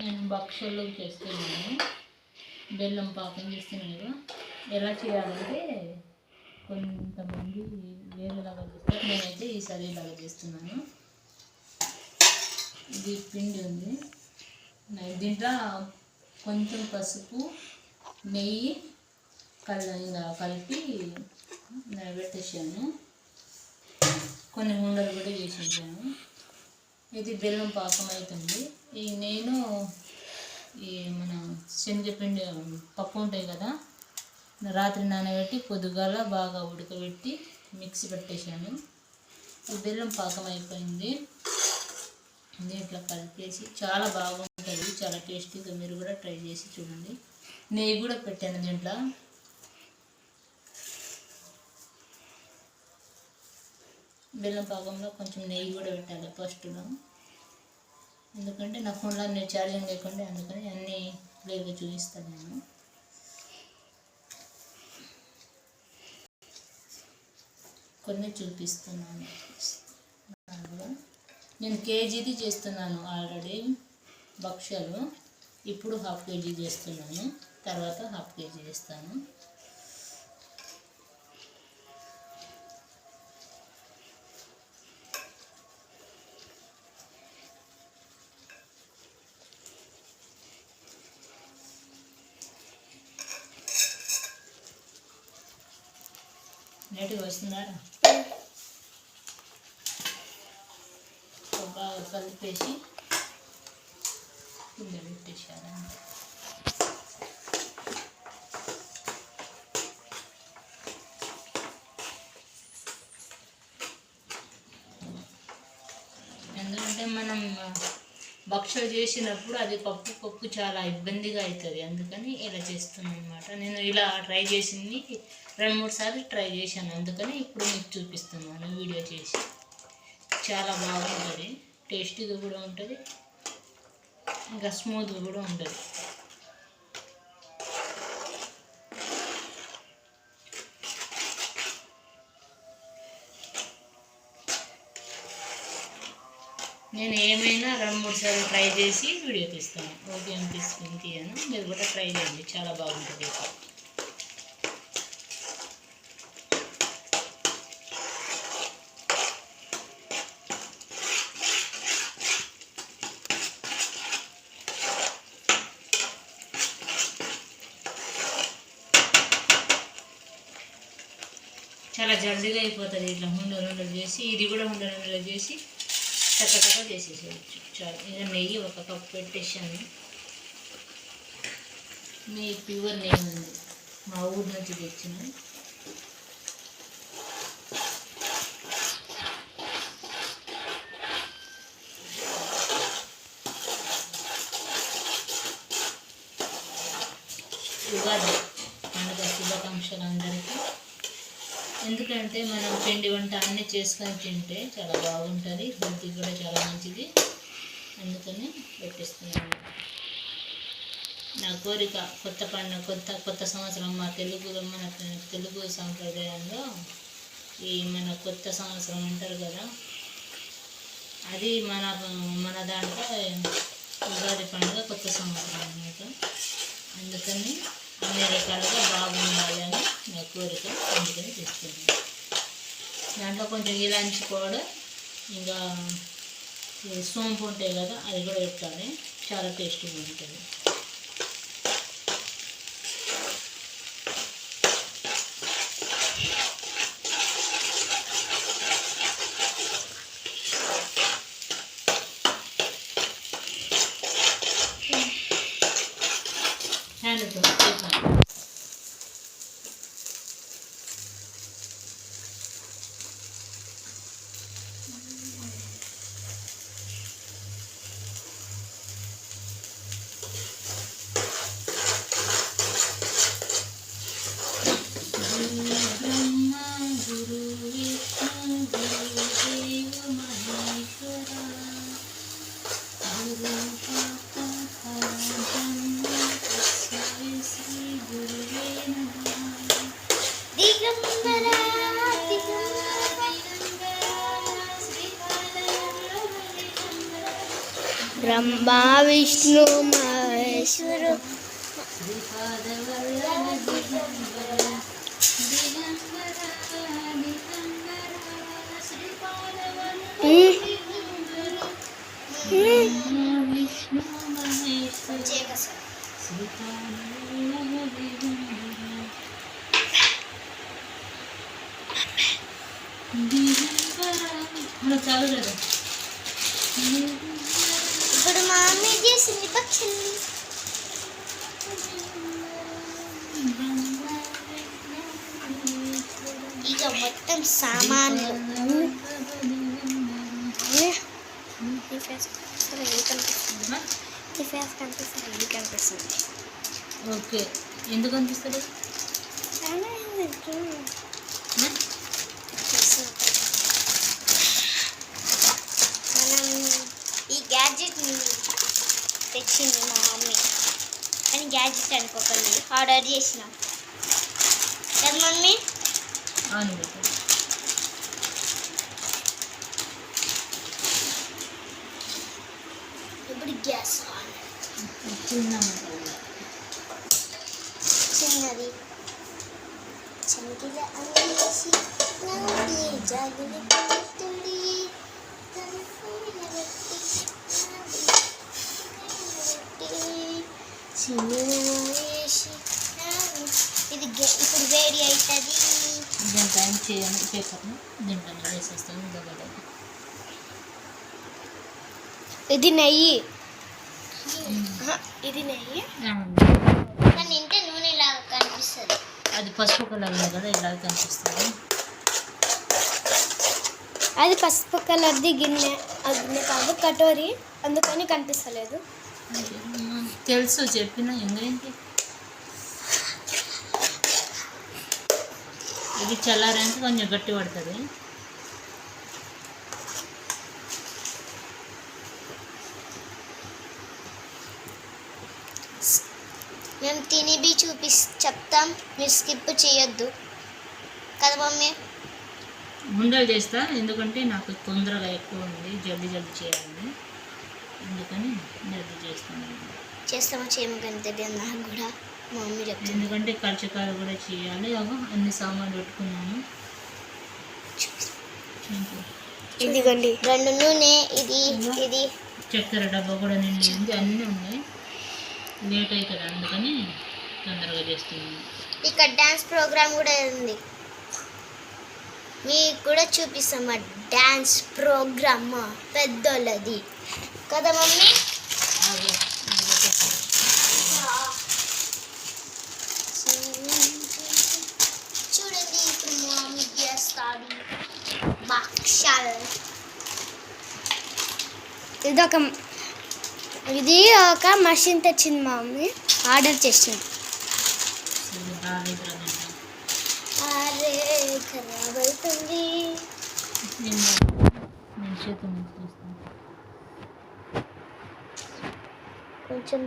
నేను భక్షలు చేస్తున్నాను. బెల్లం పాకం చేస్తున్నాను ఎలా చేయాలంటే కొంతమంది వేరేలాగా చేస్తారు. నేనైతే ఈసారి ఇలాగా చేస్తున్నాను. ఇది పిండి ఉంది. దీంట్లో కొంచెం పసుపు నెయ్యి కల్ ఇలా కలిపి పెట్టేసాను కొన్ని ఉండలు కూడా చేసి ఉంచాను ఇది బెల్లం పాకం అవుతుంది ఈ నేను ఈ మన శనగపిండి పప్పు ఉంటాయి కదా రాత్రి నానబెట్టి పొద్దుగాల బాగా ఉడకబెట్టి మిక్సీ పెట్టేశాను. ఈ బెల్లం పాకం అయిపోయింది. దీంట్లో కలిపేసి చాలా బాగుంటుంది చాలా టేస్టీగా మీరు కూడా ట్రై చేసి చూడండి. నెయ్యి కూడా పెట్టాను దీంట్లో. బెల్లం పాకంలో కొంచెం నెయ్యి కూడా పెట్టాలి ఫస్ట్లో. ఎందుకంటే నా ఫోన్లో నేను ఛార్జింగ్ లేకుండా అందుకని అన్నీ క్లియర్గా చూపిస్తాను నేను. కొన్ని చూపిస్తున్నాను. నేను కేజీది చేస్తున్నాను ఆల్రెడీ భక్ష్యాలు. ఇప్పుడు హాఫ్ కేజీ చేస్తున్నాను. తర్వాత హాఫ్ కేజీ చేస్తాను. నీట్గా వస్తున్నారా బాగా కలిపేసి కింద పెట్టేశారు? ఎందుకంటే మనం భక్షలు చేసినప్పుడు అది పప్పు పప్పు చాలా ఇబ్బందిగా అవుతుంది. అందుకని ఇలా చేస్తున్నాను అనమాట నేను ఇలా ట్రై చేసింది రెండు మూడు సార్లు ట్రై చేశాను. అందుకని ఇప్పుడు మీకు చూపిస్తున్నాను వీడియో చేసి. చాలా బాగుంటుంది. టేస్టీగా కూడా ఉంటుంది. ఇంకా స్మూత్గా కూడా ఉంటుంది. నేను ఏమైనా రెండు మూడు సార్లు ట్రై చేసి వీడియో తీస్తాను. ఓకే అనిపిస్తుంది తీయను. మీరు కూడా ట్రై చేయండి. చాలా బాగుంటుంది. చాలా జల్దీగా అయిపోతుంది. ఇట్లా ఉండలు ఉండలు చేసి ఇది కూడా ఉండలు ఉండలు చేసి చక్కచక్క చేసేసేయచ్చు చాలా ఇక నెయ్యి ఒక కప్ పెట్టేసాను నెయ్యి ప్యూర్ నెయ్యి ఉంది మా ఊరి నుంచి తెచ్చిన ఉగాది పండుగ శుభాకాంక్షలు అందరికీ. ఎందుకంటే మనం పిండి వంట అన్నీ చేసుకొని తింటే చాలా బాగుంటుంది హెల్త్కి కూడా చాలా మంచిది. అందుకని పెట్టిస్తున్నాను. నా కోరిక కొత్త పండుగ కొత్త కొత్త సంవత్సరం మా తెలుగులో మన తెలుగు సాంప్రదాయంలో ఈ మన కొత్త సంవత్సరం అంటారు కదా అది మన మన దాంట్లో ఉగాది పండుగ కొత్త సంవత్సరం అన్నమాట. అందుకని అన్ని రకాలుగా బాగుండాలి అని ఎక్కువ కోరిక అందుకని తెచ్చుకున్నాను దాంట్లో కొంచెం ఇలాంచి పౌడర్ ఇంకా సోంపు ఉంటాయి కదా అది కూడా పెట్టాలి చాలా టేస్టీగా ఉంటుంది. బ్రహ్మ విష్ణు మహేశ్వరు శ్రీపాదవల్లభ దిగంబర ఇప్పుడు మా మమ్మీ చేసింది పక్షుల్ని ఇక మొత్తం సామాన్లు నీ ఫేస్ సరే ఇది కనిపిస్తుంది నీ ఫేస్ కనిపిస్తుంది ఇది కనిపిస్తుంది ఓకే ఎందుకు అనిపిస్తుంది మనం ఈ గ్యాడ్జెట్ తెచ్చింది మా మమ్మీ. అని గ్యాడ్జెట్ అనుకోకండి ఆర్డర్ చేసినాం. కదా మమ్మీ? ఇప్పుడు గ్యాస్ చిన్న చిన్నది. చంకిల అనేసి నాది జాగిలి ఇది ఇప్పుడు వేడి అవుతుంది దీని టైం చేయను పేపర్ను దీంట్లో వేసేస్తాను దగ్గర ఇది నెయ్యి. ఇది నెయ్యి కానీ ఇంటే నూనె లాగా కనిపిస్తుంది. అది పసుపు కలర్లో కదా ఇలా కనిపిస్తుంది. అది పసుపు కలర్ది గిన్నె ఆ గిన్నె కాదు కటోరి. అందుకని కనిపిస్తలేదు. తెలుసు చెప్పిన ఇంగ్రీడియంట్ ఇది చల్లారాక కొంచెం గట్టి పడుతుంది. మేము తినిబి చూపి చెప్తాం మీరు స్కిప్ చేయొద్దు. కదా మమ్మీ? ఉండలు చేస్తా ఎందుకంటే నాకు తొందరగా ఎక్కువ ఉంది జల్దీ జల్దీ చేయాలి. అందుకని జల్దీ చేస్తాను. చేస్తామో చేయమో కానీ తెలియదు. నాకు కూడా మా మమ్మీ చెప్తుంది. ఎందుకంటే కర్చకాయలు కూడా చేయాలి. అగో అన్ని సామాన్లు పెట్టుకున్నాను. ఇంకో ఇదిగోండి రెండు నూనె ఇది ఇది. చక్కెర డబ్బా కూడా నిండింది అన్నీ ఉన్నాయి. లేట్ అవుతుంది అందుకని తొందరగా చేస్తున్నాను. ఇక్కడ డ్యాన్స్ ప్రోగ్రామ్ కూడా ఉంది. మీకు కూడా చూపిస్తాం డ్యాన్స్ ప్రోగ్రామ్ పెద్దోళ్ళది. కదా మమ్మీ ఆగు. చూడండి ఇప్పుడు మా మమ్మీ చేస్తాడు భక్షాలు ఇది ఒక ఇది ఒక మషిన్ తెచ్చింది మా మమ్మీ. ఆర్డర్ చేసింది. కొంచెం